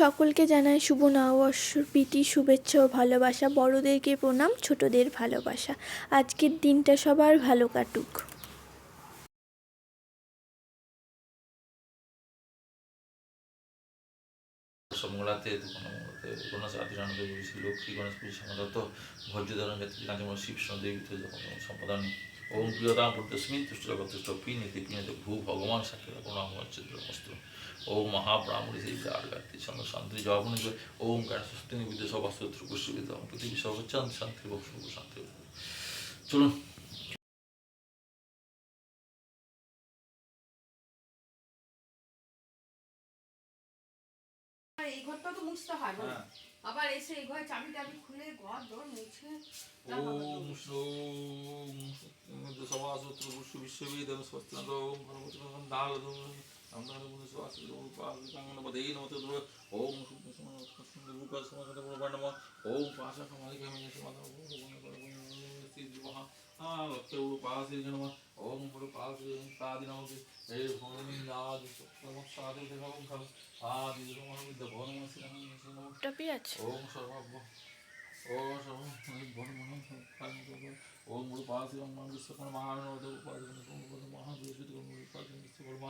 সকলকে জানাই শুভ নববর্ষর প্রীতি, শুভেচ্ছা ও ভালোবাসা। বড়দেরকে প্রণাম, ছোটদের ভালোবাসা। আজকের দিনটা সবার ভালো কাটুক। সমলাতে শ্রী লক্ষ্মী, গণেশ পুজো সমাদত্ত ভোজ্য ধরন ব্যক্তি কাঞ্চন শিব দেবী তো সম্পাদন ওম প্রিয়তাম পুরুষমিন তুষ্টগতুষ্ট পিনীতি পিনীতি ভূ ভগবান চিত্রমস্তু ওম মহাব্রাহ্মণী সেই আর্গাতি চন্দ্র শান্তি জবাবনী ওম গণেশ স্বস্তি নিবিদ সবাস্ত্র পুষ্পিত পৃথিবী সর্বচান্ত শান্তি বক্ষ শান্তি চলুন। আর এই ঘরটা তো মুছতে হয়? হ্যাঁ। আবার এসে এই ঘরে চাবি টাবি খুলে ঘর দর মুছে ওম সমাসূত্র পুষ্প বিশ্ববেদম স্বস্তিনন্দ ওম ভগবতী ভগবান দালদম আমদান বন্ধু সবাসী রূপাল কাঙ্গন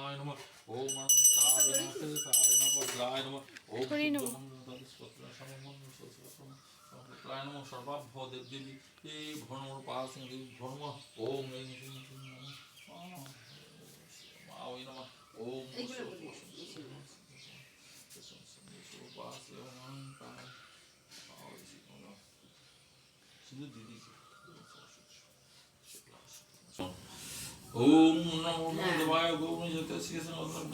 বিশ্বকর্মা নম ওম মান সায় নমস্তে সায় নম পদ্রায় নম ওম হরি নম। সূর্যম তদস্পত্র সমমন সসম প্রায় নম সর্বাভ্য ओम नमो भगवाय गोविंद जतस्य संगम